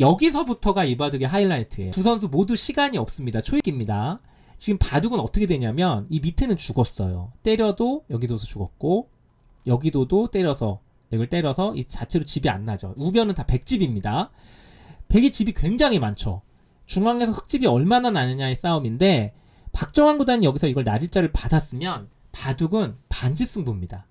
여기서부터가 이 바둑의 하이라이트예요. 두 선수 모두 시간이 없습니다. 초입입니다. 지금 바둑은 어떻게 되냐면 이 밑에는 죽었어요. 때려도 여기도서 죽었고 여기도도 때려서 여기를 때려서 이 자체로 집이 안 나죠. 우변은 다 백집입니다. 백이 집이 굉장히 많죠. 중앙에서 흑집이 얼마나 나느냐의 싸움인데 박정환 구단이 여기서 이걸 날일자를 받았으면 바둑은 반집 승부입니다.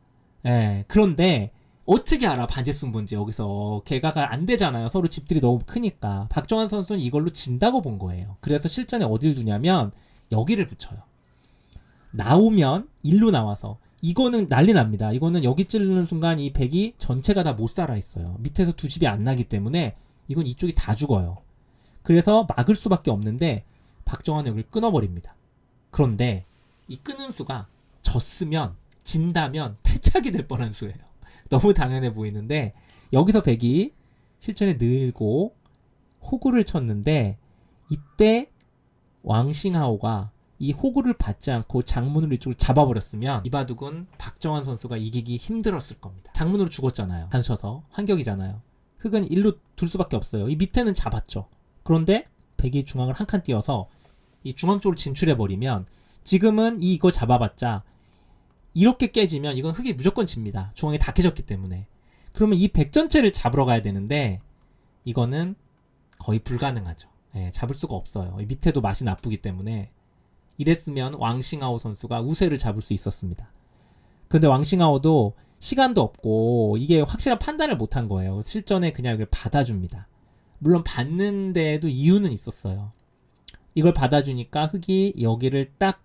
예, 그런데 어떻게 알아 반집 승부인지 여기서 개가가 안 되잖아요. 서로 집들이 너무 크니까 박정환 선수는 이걸로 진다고 본 거예요. 그래서 실전에 어딜 두냐면 여기를 붙여요. 나오면 일로 나와서 이거는 난리 납니다. 이거는 여기 찌르는 순간 이 백이 전체가 다 못 살아 있어요. 밑에서 두 집이 안 나기 때문에 이건 이쪽이 다 죽어요. 그래서 막을 수밖에 없는데 박정환은 여기를 끊어버립니다. 그런데 이 끊은 수가 졌으면 진다면 패착이 될 뻔한 수예요. 너무 당연해 보이는데 여기서 백이 실전에 늘고 호구를 쳤는데 이때 왕싱하오가 이 호구를 받지 않고 장문으로 이쪽을 잡아버렸으면 이바둑은 박정환 선수가 이기기 힘들었을 겁니다. 장문으로 죽었잖아요. 단쳐서 환격이잖아요. 흑은 일로 둘 수밖에 없어요. 이 밑에는 잡았죠. 그런데 백이 중앙을 한 칸 띄어서 이 중앙 쪽으로 진출해 버리면 지금은 이 이거 잡아봤자 이렇게 깨지면 이건 흑이 무조건 집니다. 중앙에 다 깨졌기 때문에. 그러면 이 백 전체를 잡으러 가야 되는데 이거는 거의 불가능하죠. 예, 잡을 수가 없어요. 이 밑에도 맛이 나쁘기 때문에 이랬으면 왕싱아오 선수가 우세를 잡을 수 있었습니다. 근데 왕싱아오도 시간도 없고 이게 확실한 판단을 못한 거예요. 실전에 그냥 이걸 받아줍니다. 물론 받는 데에도 이유는 있었어요. 이걸 받아주니까 흑이 여기를 딱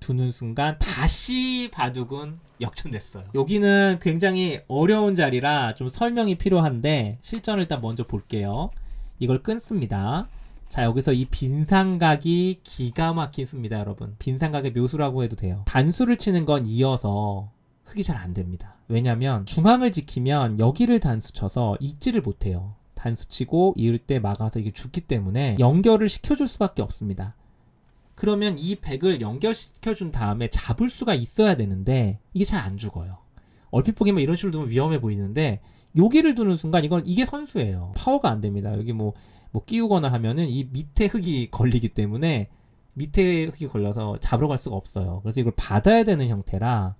두는 순간 다시 바둑은 역전됐어요. 여기는 굉장히 어려운 자리라 좀 설명이 필요한데 실전을 일단 먼저 볼게요. 이걸 끊습니다. 자 여기서 이 빈상각이 기가 막힌 수입니다 여러분 빈상각의 묘수라고 해도 돼요 단수를 치는 건 이어서 흑이 잘 안 됩니다 왜냐면 중앙을 지키면 여기를 단수 쳐서 잊지를 못해요 단수 치고 이을 때 막아서 이게 죽기 때문에 연결을 시켜줄 수밖에 없습니다 그러면 이 백을 연결시켜 준 다음에 잡을 수가 있어야 되는데 이게 잘 안 죽어요 얼핏 보기만 이런 식으로 두면 위험해 보이는데 여기를 두는 순간 이건 이게 선수예요 파워가 안 됩니다 여기 뭐 뭐 끼우거나 하면은 이 밑에 흙이 걸리기 때문에 밑에 흙이 걸려서 잡으러 갈 수가 없어요. 그래서 이걸 받아야 되는 형태라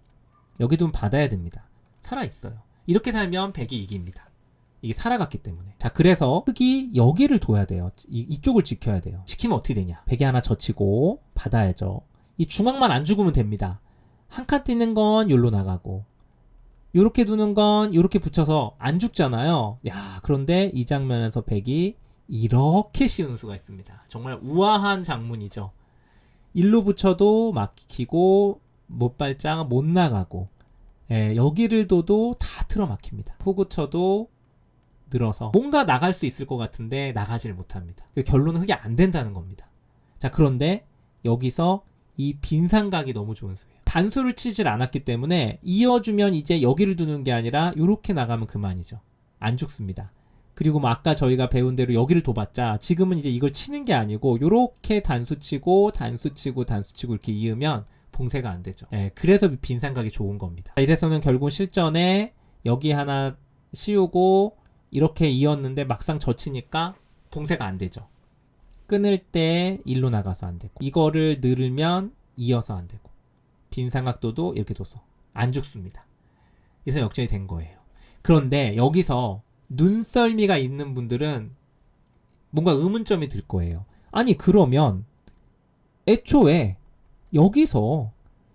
여기 좀 받아야 됩니다. 살아 있어요. 이렇게 살면 백이 이깁니다. 이게 살아갔기 때문에. 자, 그래서 흙이 여기를 둬야 돼요. 이, 이쪽을 지켜야 돼요. 지키면 어떻게 되냐? 백이 하나 젖히고 받아야죠. 이 중앙만 안 죽으면 됩니다. 한 칸 뛰는 건 여기로 나가고 요렇게 두는 건 요렇게 붙여서 안 죽잖아요. 야, 그런데 이 장면에서 백이 이렇게 씌우는 수가 있습니다. 정말 우아한 장문이죠. 일로 붙여도 막히고 못발장 못 나가고 예, 여기를 둬도 다 틀어 막힙니다. 호구 쳐도 늘어서 뭔가 나갈 수 있을 것 같은데 나가지를 못합니다. 그 결론은 흑이 안 된다는 겁니다. 자 그런데 여기서 이 빈상각이 너무 좋은 수예요. 단수를 치질 않았기 때문에 이어주면 이제 여기를 두는 게 아니라 이렇게 나가면 그만이죠. 안 죽습니다. 그리고 뭐 아까 저희가 배운 대로 여기를 둬봤자 지금은 이제 이걸 치는 게 아니고 요렇게 단수 치고 단수 치고 단수 치고 이렇게 이으면 봉쇄가 안 되죠. 예, 그래서 빈상각이 좋은 겁니다. 이래서는 결국 실전에 여기 하나 씌우고 이렇게 이었는데 막상 젖히니까 봉쇄가 안 되죠. 끊을 때 일로 나가서 안 되고 이거를 늘으면 이어서 안 되고 빈상각도도 이렇게 둬서 안 죽습니다. 그래서 역전이 된 거예요. 그런데 여기서 눈썰미가 있는 분들은 뭔가 의문점이 들 거예요. 아니 그러면 애초에 여기서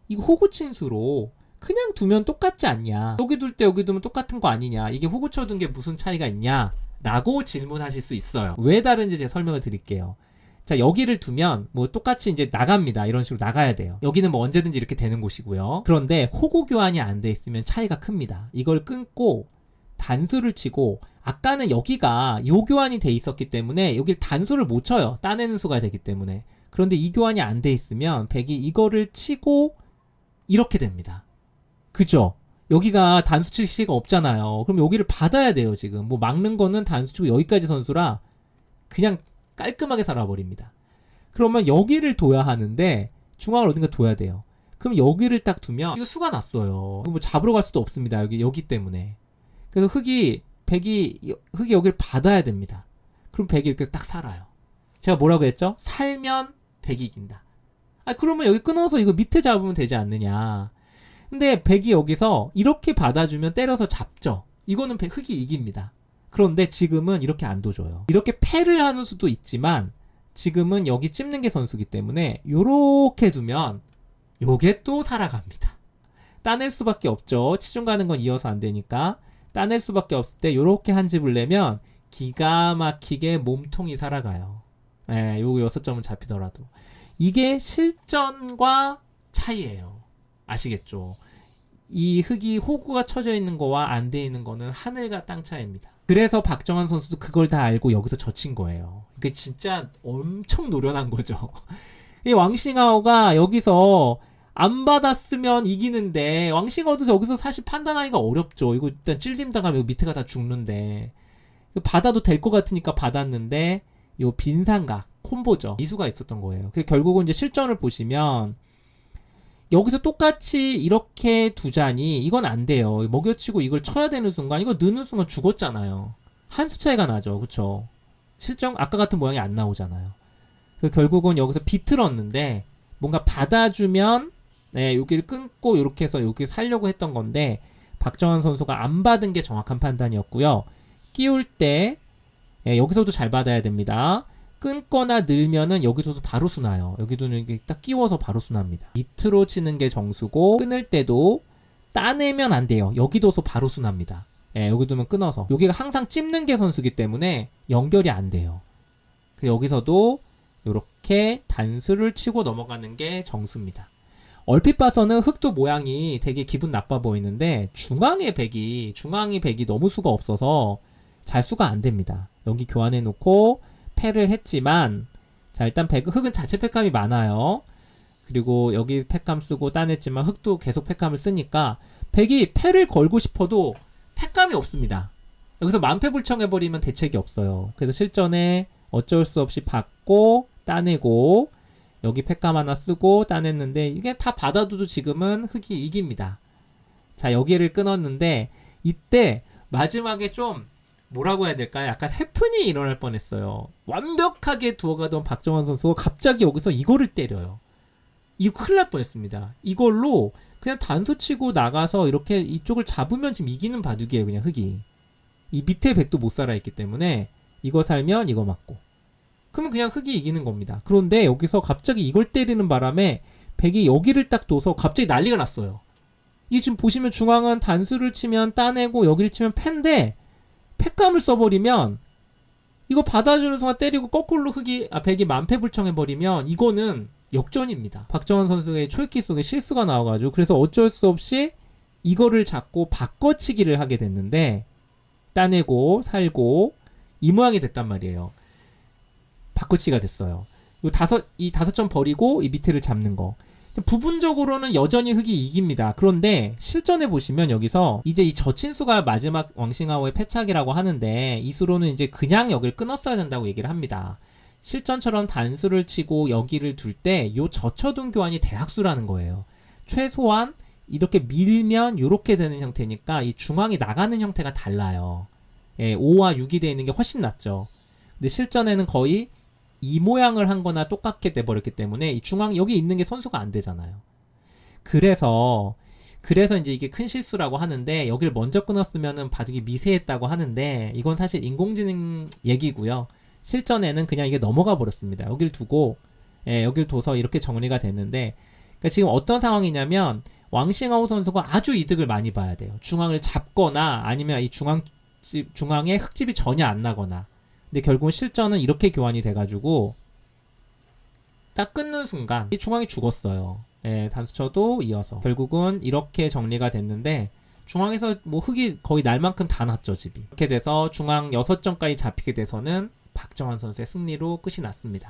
이거 호구친수로 그냥 두면 똑같지 않냐? 여기 둘 때 여기 두면 똑같은 거 아니냐? 이게 호구 쳐 둔 게 무슨 차이가 있냐? 라고 질문하실 수 있어요. 왜 다른지 제가 설명을 드릴게요. 자, 여기를 두면 뭐 똑같이 이제 나갑니다. 이런 식으로 나가야 돼요. 여기는 뭐 언제든지 이렇게 되는 곳이고요. 그런데 호구 교환이 안 돼 있으면 차이가 큽니다. 이걸 끊고 단수를 치고 아까는 여기가 요 교환이 돼 있었기 때문에 여길 단수를 못 쳐요. 따내는 수가 되기 때문에. 그런데 이 교환이 안 돼 있으면 백이 이거를 치고 이렇게 됩니다. 그죠? 여기가 단수 칠 시가 없잖아요. 그럼 여기를 받아야 돼요, 지금. 뭐 막는 거는 단수 치고 여기까지 선수라 그냥 깔끔하게 살아버립니다. 그러면 여기를 둬야 하는데 중앙을 어딘가 둬야 돼요. 그럼 여기를 딱 두면 이거 수가 났어요. 뭐 잡으러 갈 수도 없습니다. 여기 여기 때문에. 그래서 흑이 백이 흑이 여기를 받아야 됩니다. 그럼 백이 이렇게 딱 살아요. 제가 뭐라고 했죠? 살면 백이 이긴다. 아 그러면 여기 끊어서 이거 밑에 잡으면 되지 않느냐. 근데 백이 여기서 이렇게 받아주면 때려서 잡죠. 이거는 백- 흑이 이깁니다. 그런데 지금은 이렇게 안 둬줘요. 이렇게 패를 하는 수도 있지만 지금은 여기 찝는 게 선수기 때문에 요렇게 두면 요게 또 살아갑니다. 따낼 수밖에 없죠. 치중 가는 건 이어서 안 되니까 따낼 수밖에 없을 때 요렇게 한 집을 내면 기가 막히게 몸통이 살아가요. 예, 요거 여섯 점은 잡히더라도 이게 실전과 차이예요. 아시겠죠? 이 흙이 호구가 쳐져 있는 거와 안 돼 있는 거는 하늘과 땅 차이입니다. 그래서 박정환 선수도 그걸 다 알고 여기서 져친 거예요. 그게 진짜 엄청 노련한 거죠. 이 왕싱하오가 여기서 안 받았으면 이기는데 왕싱하오도 여기서 사실 판단하기가 어렵죠. 이거 일단 찔림 당하면 밑에가 다 죽는데 받아도 될 것 같으니까 받았는데 요 빈상각 콤보죠. 이수가 있었던 거예요. 그 결국은 이제 실전을 보시면 여기서 똑같이 이렇게 두자니 이건 안 돼요. 먹여치고 이걸 쳐야 되는 순간 이거 느는 순간 죽었잖아요. 한 수 차이가 나죠. 그쵸? 실전 아까 같은 모양이 안 나오잖아요. 그 결국은 여기서 비틀었는데 뭔가 받아주면 네, 여기를 끊고 이렇게 해서 여기 살려고 했던 건데 박정환 선수가 안 받은 게 정확한 판단이었고요. 끼울 때 예, 여기서도 잘 받아야 됩니다. 끊거나 늘면은 여기서도 바로 수나요. 여기도는 이게 딱 끼워서 바로 수납니다. 밑으로 치는 게 정수고 끊을 때도 따내면 안 돼요. 여기 둬서 바로 수납니다. 예, 여기 두면 끊어서. 여기가 항상 찝는 게 선수기 때문에 연결이 안 돼요. 그 여기서도 이렇게 단수를 치고 넘어가는 게 정수입니다. 얼핏 봐서는 흑도 모양이 되게 기분 나빠 보이는데 중앙의 백이 중앙의 백이 너무 수가 없어서 잘 수가 안 됩니다. 여기 교환해 놓고 패를 했지만 자 일단 백 흑은 자체 패감이 많아요. 그리고 여기 패감 쓰고 따냈지만 흑도 계속 패감을 쓰니까 백이 패를 걸고 싶어도 패감이 없습니다. 여기서 만패불청해 버리면 대책이 없어요. 그래서 실전에 어쩔 수 없이 받고 따내고 여기 패감 하나 쓰고 따냈는데 이게 다 받아도 지금은 흑이 이깁니다. 자 여기를 끊었는데 이때 마지막에 좀 뭐라고 해야 될까요? 약간 해프닝이 일어날 뻔했어요. 완벽하게 두어가던 박정환 선수가 갑자기 여기서 이거를 때려요. 이거 큰일 날 뻔했습니다. 이걸로 그냥 단수 치고 나가서 이렇게 이쪽을 잡으면 지금 이기는 바둑이에요. 그냥 흑이. 이 밑에 백도 못 살아있기 때문에 이거 살면 이거 맞고. 그러면 그냥 흑이 이기는 겁니다. 그런데 여기서 갑자기 이걸 때리는 바람에 백이 여기를 딱 둬서 갑자기 난리가 났어요. 이 지금 보시면 중앙은 단수를 치면 따내고 여기를 치면 패인데 패감을 써버리면 이거 받아주는 순간 때리고 거꾸로 흑이 아 백이 만패 불청해 버리면 이거는 역전입니다. 박정환 선수의 초읽기 속에 실수가 나와가지고 그래서 어쩔 수 없이 이거를 잡고 바꿔치기를 하게 됐는데 따내고 살고 이 모양이 됐단 말이에요. 바꿔치기가 됐어요. 이 다섯 이 다섯 점 버리고 이 밑에를 잡는 거. 부분적으로는 여전히 흑이 이깁니다. 그런데 실전에 보시면 여기서 이제 이 저친수가 마지막 왕싱하오의 패착이라고 하는데 이 수로는 이제 그냥 여기를 끊었어야 된다고 얘기를 합니다. 실전처럼 단수를 치고 여기를 둘 때 요 저쳐둔 교환이 대학수라는 거예요. 최소한 이렇게 밀면 이렇게 되는 형태니까 이 중앙이 나가는 형태가 달라요. 예, 5와 6이 되어 있는 게 훨씬 낫죠. 근데 실전에는 거의 이 모양을 한 거나 똑같게 돼버렸기 때문에 이 중앙 여기 있는 게 선수가 안 되잖아요. 그래서 그래서 이제 이게 큰 실수라고 하는데 여기를 먼저 끊었으면은 바둑이 미세했다고 하는데 이건 사실 인공지능 얘기고요. 실전에는 그냥 이게 넘어가 버렸습니다. 여길 두고 예, 여길 둬서 이렇게 정리가 됐는데 그러니까 지금 어떤 상황이냐면 왕싱하우 선수가 아주 이득을 많이 봐야 돼요. 중앙을 잡거나 아니면 이 중앙 집 중앙에 흑집이 전혀 안 나거나 근데 결국은 실전은 이렇게 교환이 돼가지고 딱 끊는 순간 이 중앙이 죽었어요. 예, 단수쳐도 이어서 결국은 이렇게 정리가 됐는데 중앙에서 뭐 흙이 거의 날 만큼 다 났죠 집이. 이렇게 돼서 중앙 6점까지 잡히게 돼서는 박정환 선수의 승리로 끝이 났습니다.